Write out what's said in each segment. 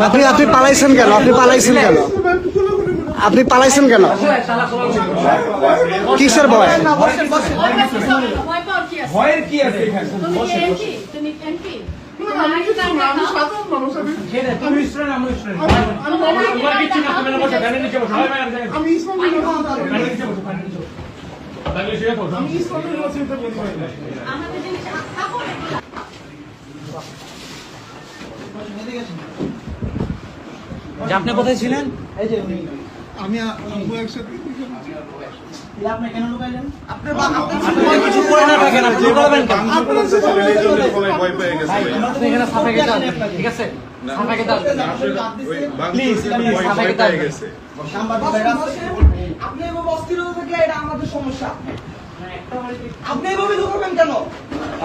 আপনি আপনি পালাইছেন কেন? আপনি পালাইছেন কেন? আপনি পালাইছেন কেন? কিসের ভয়? ভয় কি আছে? ভয়ের কি আছে তুমি কি আমি যে আপনি কোথায় ছিলেন? আমি আব্বু একসাথে আপনি কেন লুকাইলেন? আপনি কিছু করে না থাকেন আপনি লুকাবেন কেন? ভয় পেয়ে গেছে। আপনি এখানে সাফে গেতে আসবেন, ঠিক আছে। প্লিজ আপনি এভাবে অস্থির হয়ে থাকলে এটা আমাদের সমস্যা। আপনি এভাবে ঢুকবেন কেন?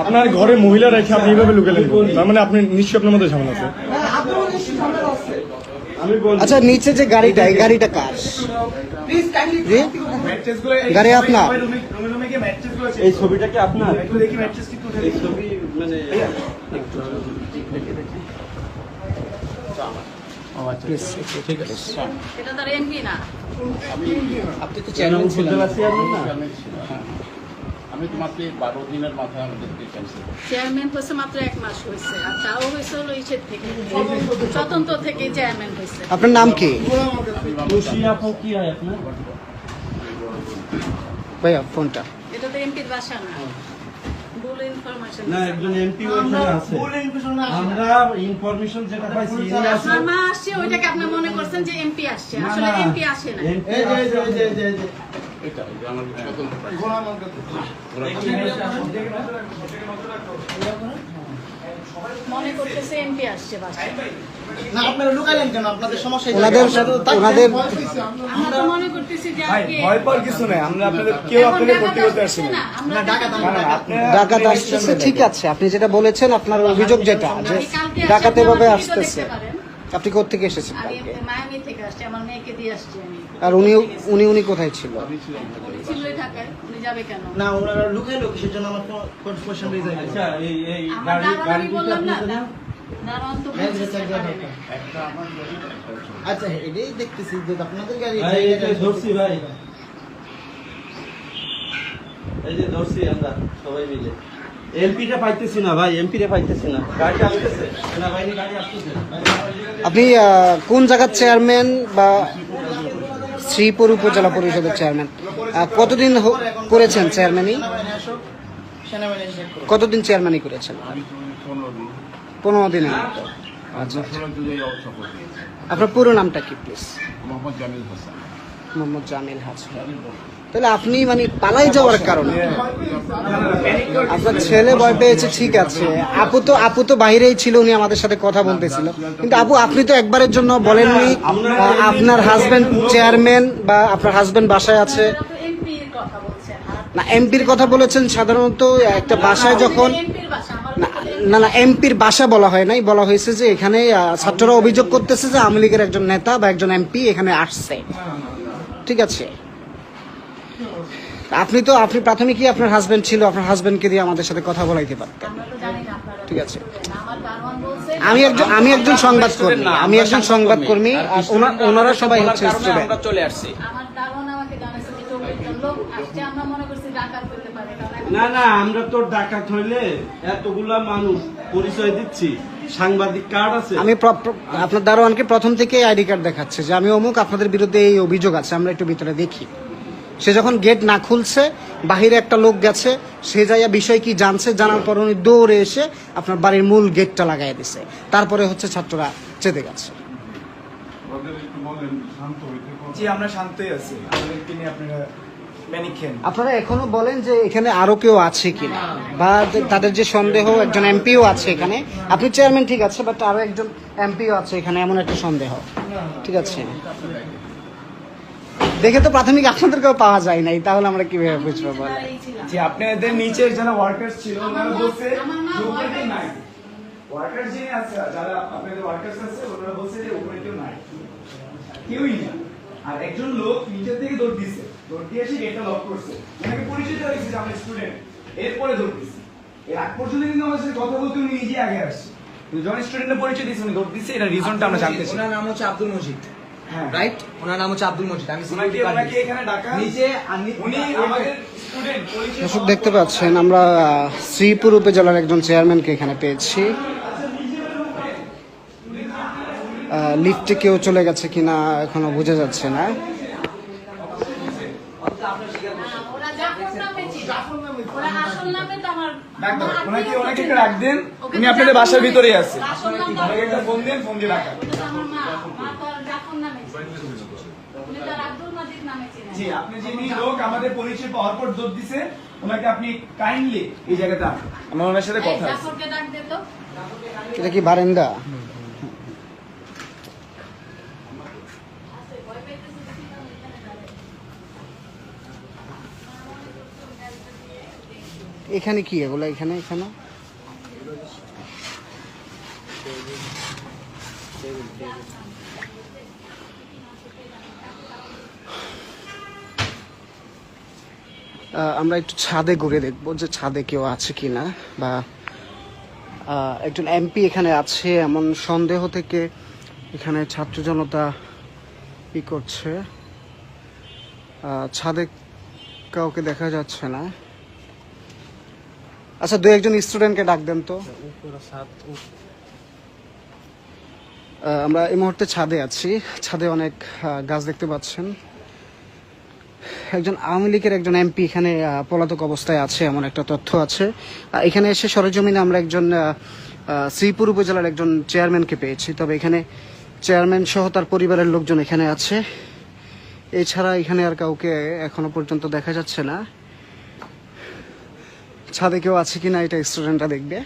আপনার ঘরে মহিলা রেখে আপনি এইভাবে লুকালেন তার মানে আপনি নিশ্চয়ই আপনার মধ্যে ঝামেলা আছে। হ্যাঁ, আচ্ছা নিচে যে গাড়িটা এই গাড়িটা কার? গাড়ি আপনার? এই ছবিটা কি আপনার? দেখি ম্যাট্রেস এটা না। আপনি তো চেয়ারম্যান ছিলেন। আমি তো মাত্র বারো দিনের মাথায় আমাদেরকে চাইছি চেয়ারম্যান হয়েছে মাত্র এক মাস হয়েছে আর তাও হয়েছে হলো ইসের থেকে। স্বতন্ত্র থেকে চেয়ারম্যান হয়েছে। আপনার নাম কি? কি হয় আপনার? ভাইয়া ফোনটা। এটা তো এমপির বাসা না। না একজন এমপি ওখানে আছে। আমরা ইনফরমেশন যেটা পাইছি ইনি আছে মা আসছে ওইটাকে আপনি মনে করছেন যে এমপি আসছে। আসলে এমপি আসে না। এটা এই যে আমার করতেছে এমপি আসছে বাসায় না আপনারা লুকাইলেন কেন? আপনাদের সমস্যা ওনাদের ওনাদের আমরা তো মনে করতেছি যে আজকে ভয় পাওয়ার কিছু নাই। আমরা আপনাদের কেউ আপনাদের ডাকাত করতে আসছে আসছে না, ডাকাত না না আপনি ডাকাত আসতেছে ঠিক আছে। আপনি যেটা বলেছেন আপনার অভিযোগ যেটা যে ডাকাত এভাবে আসতেছে। আপনি কোথেকে এসেছেন কালকে? মায়ামি থেকে আসছি আমার মেয়েকে দিয়ে আসছি আমি। আর উনি উনি উনি কোথায় ছিল? না ওনারা লুকাইলো কিসের জন্য আমার রেজ আচ্ছা এই এই গাড়ি গাড়ি বললাম না হ্যাঁ, আচ্ছা এটাই দেখতেছি যে আপনাদের গাড়ি ভাই এই যে ধরছি ভাই। এই যে ধরছি আমরা সবাই মিলে। এমপিটা পাইতেছি না ভাই এমপিটা পাইতেছি না। গাড়ি আসতেছে? না ভাই গাড়ি আসতেছে। আপনি কোন জায়গার চেয়ারম্যান বা শ্রীপুর উপজেলা পরিষদের চেয়ারম্যান কতদিন করেছেন চেয়ারম্যানই। কতদিন চেয়ারম্যানই করেছেন? পনেরো দিন। দিনের মতো আচ্ছা। আপনার পুরো নামটা কি প্লিজ মোহাম্মদ জামিল হাসান। মোহাম্মদ জামিল হাসান। তাহলে আপনি মানে পালাই যাওয়ার কারণে। আপনার ছেলে ভয় পেয়েছে, ঠিক আছে। আপু তো আপু তো বাইরেই ছিল, উনি আমাদের সাথে কথা বলতেছিল। কিন্তু আপু, আপনি তো একবারের জন্য বলেননি আপনার হাজবেন্ড চেয়ারম্যান বা আপনার হাজবেন্ড বাসায় আছে। না এমপির কথা বলেছেন, সাধারণত একটা বাসায় যখন না না এমপির বাসা বলা হয় নাই, বলা হয়েছে যে এখানে ছাত্ররা অভিযোগ করতেছে যে আওয়ামী লীগের একজন নেতা বা একজন এমপি এখানে আসছে। ঠিক আছে। আপনি তো আপনি প্রাথমিকই আপনার হাজবেন্ড ছিল আপনার হাজবেন্ডকে দিয়ে আমাদের সাথে কথা বলাইতে পারতেন। আমরা তো জানি না আপনারা ঠিক আছে। আমার দারোয়ান বলছে আমি একজন আমি একজন সংবাদকর্মী আমি একজন সংবাদকর্মী। আর ওনা- ওনারা সবাই হচ্ছে স্টুডেন্ট আমরা চলে আসছি। মনে না না আমরা তো ডাকাত হইলে এতগুলা মানুষ পরিচয় দিচ্ছি। সাংবাদিক কার্ড আছে। আমি আপনার দারোয়ানকে প্রথম থেকে আইডি কার্ড দেখাচ্ছে যে আমি অমুক আপনাদের বিরুদ্ধে এই অভিযোগ আছে আমরা একটু ভিতরে দেখি। সে যখন গেট না খুলছে বাহিরে একটা লোক গেছে সে যাইয়া বিষয় কি জানছে জানার পর উনি দৌড়ে এসে আপনার বাড়ির মূল গেটটা লাগাই দিছে। তারপরে হচ্ছে ছাত্ররা চেতে গেছে। আমরা শান্তই আছি। আমাদেরকে নিয়ে আপনারা আপনারা এখনও বলেন যে এখানে আরও কেউ আছে কিনা? বা তাদের যে সন্দেহ একজন এমপিও আছে এখানে। আপনি চেয়ারম্যান ঠিক আছে বাট আরও একজন এমপিও আছে এখানে এমন একটা সন্দেহ। ঠিক আছে? দেখে তো প্রাথমিক আপনাদেরকেও পাওয়া যায় নাই তাহলে আমরা কীভাবে বুঝব ছিলাম। যে আপনাদের নিচে যারা ওয়ার্কার্স ছিল ওনারা বলছে যে উপরে কেউ নাই। ওয়ার্কার যিনি আছে যারা আপনাদের ওয়ার্কার্স আছে ওনারা বলছে যে উপরে কেউ নাই। কেউই না। আর একজন লোক নিচে থেকে দৌড় দিছে। দৌড় দিয়ে এসে গেটটা লক করছে। ওনাকে পরিচয় দেওয়া হয়েছে যে আমরা স্টুডেন্ট এরপরে দৌড় দিছে। এর আগ পর্যন্ত কিন্তু আমার সাথে কথা বলতে উনি নিজে আগে আসছে। যখন স্টুডেন্টের পরিচয় দিয়েছে উনি দৌড় দিচ্ছে এটা রিজনটা আমরা জানতে চাই। ওনার নাম হচ্ছে আব্দুল মজিদ। রাইট ওনার নাম হচ্ছে আব্দুল মজিদ। আমি নিজে দর্শক দেখতে পাচ্ছেন আমরা শ্রীপুর উপজেলার একজন চেয়ারম্যানকে এখানে পেয়েছি। লিফটে কেউ চলে গেছে কিনা এখনও বোঝা যাচ্ছে না। ওরা জাফর নামে ছিল। ওরা আসল নামে তো আমার ডাক দাও ওনাকে ওনাকে একটু ডাক দেন। উনি আপনাদের বাসার ভিতরেই আছে। ফোন দিয়ে নামে উনি তো আব্দুল মাজিদ নামে ছিলেন জি আপনি যিনি লোক আমাদের পরিচয় পাওয়ার পর জোর দিছে ওনাকে আপনি কাইন্ডলি এই আনুন। আমার ওনার সাথে কথা আছে। জাফরকে ডাক দে তো। এটা কি বারেন্দা। এখানে কি এগুলো? এখানে এখানে? আমরা একটু ছাদে ঘুরে দেখব যে ছাদে কেউ আছে কিনা বা একজন এমপি এখানে আছে এমন সন্দেহ থেকে এখানে ছাত্র জনতা ই করছে? ছাদে কাউকে দেখা যাচ্ছে না। আচ্ছা দু একজন স্টুডেন্টকে ডাক দেন তো। আমরা এই মুহূর্তে ছাদে আছি। ছাদে অনেক গাছ দেখতে পাচ্ছেন। একজন আওয়ামী লীগের একজন এমপি এখানে পলাতক অবস্থায় আছে, এমন একটা তথ্য আছে। এখানে এসে সরজমিনে আমরা একজন শ্রীপুর উপজেলার একজন চেয়ারম্যানকে পেয়েছি। তবে এখানে চেয়ারম্যান সহ তার পরিবারের লোকজন এখানে আছে। এছাড়া এখানে আর কাউকে এখনও পর্যন্ত দেখা যাচ্ছে না। ছাদে কেউ আছে কিনা, এটা স্টুডেন্টরা দেখবে।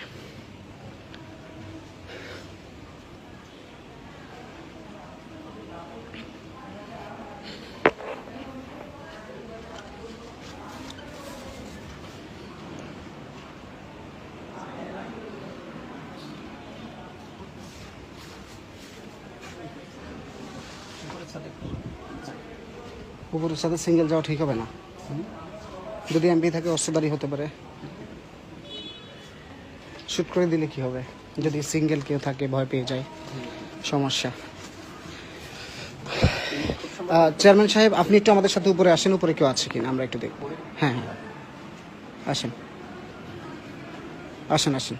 উপরের সাথে সিঙ্গেল যাওয়া ঠিক হবে না। যদি এমপি থাকে অস্ত্রধারী হতে পারে। শ্যুট করে দিলে কি হবে? যদি সিঙ্গেল কেউ থাকে, ভয় পেয়ে যায়। সমস্যা। চেয়ারম্যান সাহেব, আপনি একটু আমাদের সাথে উপরে আসেন। উপরে কেউ আছে কিনা? আমরা একটু দেখব। হ্যাঁ হ্যাঁ। আসেন। আসেন আসেন।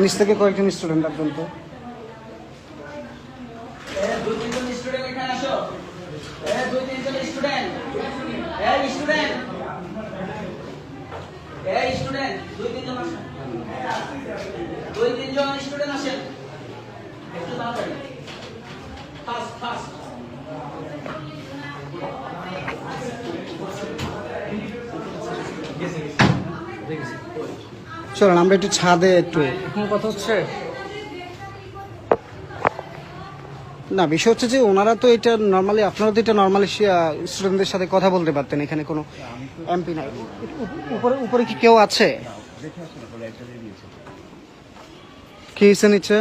নিচ থেকে কয়েকজন স্টুডেন্ট ডাকবেন তো দুই তিনজন স্টুডেন্ট এখানে আসো এ দুই তিনজন স্টুডেন্ট এই স্টুডেন্ট এই স্টুডেন্ট দুই তিনজন আসেন দুই তিনজন স্টুডেন্ট আসেন একটু তাড়াতাড়ি ফাস্ট ফাস্ট চলুন আমরা একটু ছাদে একটু। এখন কথা হচ্ছে? না বিষয় হচ্ছে যে ওনারা তো এটা নর্মালি আপনারা তো এটা নর্মালি স্টুডেন্টদের সাথে কথা বলতে পারতেন এখানে কোনো এমপি নাই। উপরে উপরে কি কেউ আছে? কি হিসে নিচ্ছে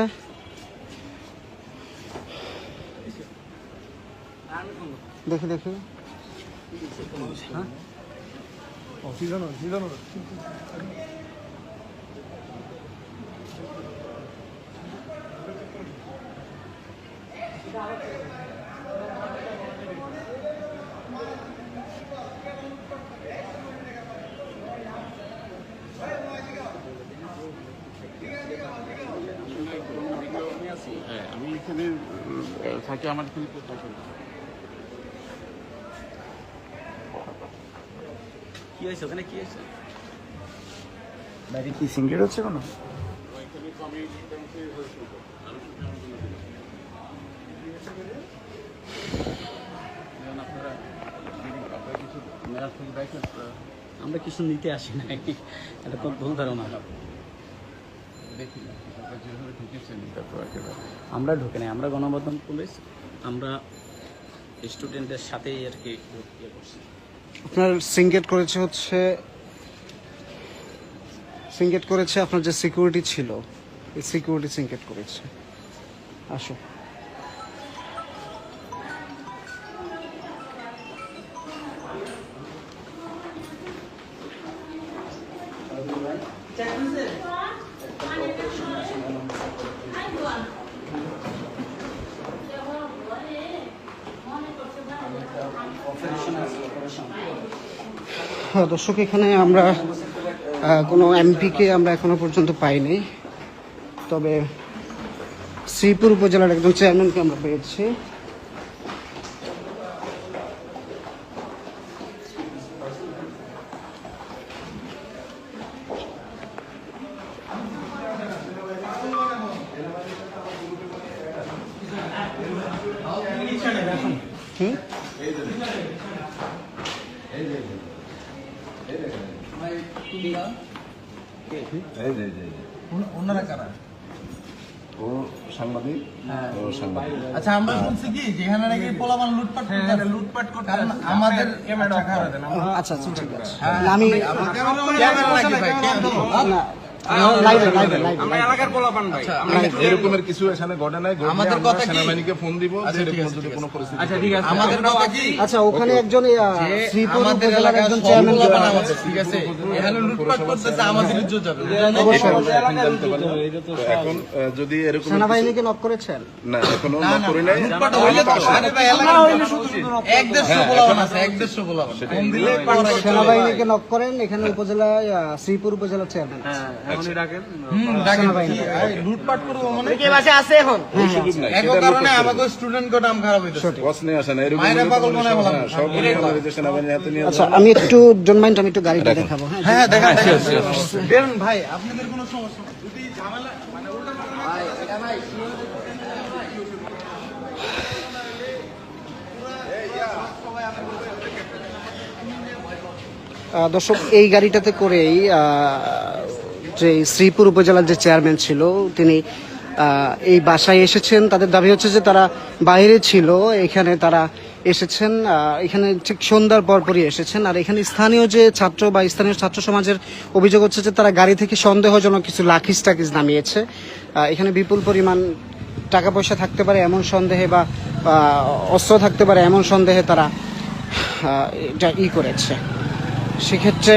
দেখি দেখি। হ্যাঁ আমি এখানে থাকে আমার এখানে কেউ থাকে। কি হয়েছে? ওখানে কি হয়েছে? বাইরে কি হচ্ছে কোনো? আমার কিছু নিতে আসি না এটা তো ভুল ধারণা দেখি না আপনারা যেভাবে ঢুকেছেন তারপর একেবারে আমরা ঢুকে নাই আমরা গণমাধ্যম পুলিশ আমরা স্টুডেন্টদের সাথেই আর কি আপনার সিঙ্গেট করেছে হচ্ছে সিঙ্গেট করেছে আপনার যে সিকিউরিটি ছিল এই সিকিউরিটি সিঙ্গেট করেছে। আসো দর্শক, এখানে আমরা কোনো এমপিকে আমরা এখনও পর্যন্ত পাইনি। তবে শ্রীপুর উপজেলার একজন চেয়ারম্যানকে আমরা পেয়েছি। হুম? ওনারা কারা? ও সাংবাদিক ও সাংবাদিক। আচ্ছা আমরা শুনছি কি যেখানে নাকি পোলাপান লুটপাট করতে লুটপাট করতে আমাদের আচ্ছা আচ্ছা ঠিক আছে। আমি ক্যামেরা নাকি এরকমের কিছু এখানে ঘটে নাই আমাদের কথা সেনাবাহিনীকে ফোন দিব যদি কোনো পরিস্থিতি আচ্ছা ঠিক আছে। আমাদের কথা কি? আচ্ছা ওখানে একজন শ্রীপুর উপজেলার একজন চেয়ারম্যান ঠিক আছে? এখানে লুটপাট করতেছে আমাদের ইজ্জত যাবে। এখন যদি এরকম সেনাবাহিনীকে নক করেছেন? না এখনও করি নাই লুটপাট হইলে তো সেনাবাহিনীকে নক করেন এখানে উপজেলায় শ্রীপুর উপজেলার চেয়ারম্যান লুটপাট করব মানে? কে বাসে আছে এখন? সুযোগ কারণে আমাকে স্টুডেন্ট কোটা নাম খারাপ হইতেছে। বস আসে না এরকম মায়েরা পাগল সব নিয়ে আমাদের হাতে নিয়ে আচ্ছা আমি একটু ডোন্ট মাইন্ড আমি একটু গাড়িটা দেখাবো হ্যাঁ হ্যাঁ দেখা বেরোন ভাই আপনাদের কোনো সমস্যা যদি ঝামেলা মানে উল্টা আহ, দর্শক এই গাড়িটাতে করেই আহ, যে শ্রীপুর উপজেলার যে চেয়ারম্যান ছিল, তিনি এই বাসায় এসেছেন। তাদের দাবি হচ্ছে যে তারা বাইরে ছিল, এখানে তারা এসেছেন এখানে ঠিক সন্ধ্যার পরপরই এসেছেন। আর এখানে স্থানীয় যে ছাত্র বা স্থানীয় ছাত্র সমাজের অভিযোগ হচ্ছে যে তারা গাড়ি থেকে সন্দেহজনক কিছু লাখিস টাকিস নামিয়েছে। এখানে বিপুল পরিমাণ টাকা পয়সা থাকতে পারে এমন সন্দেহে বা অস্ত্র থাকতে পারে এমন সন্দেহে তারা এটা ই করেছে। সেক্ষেত্রে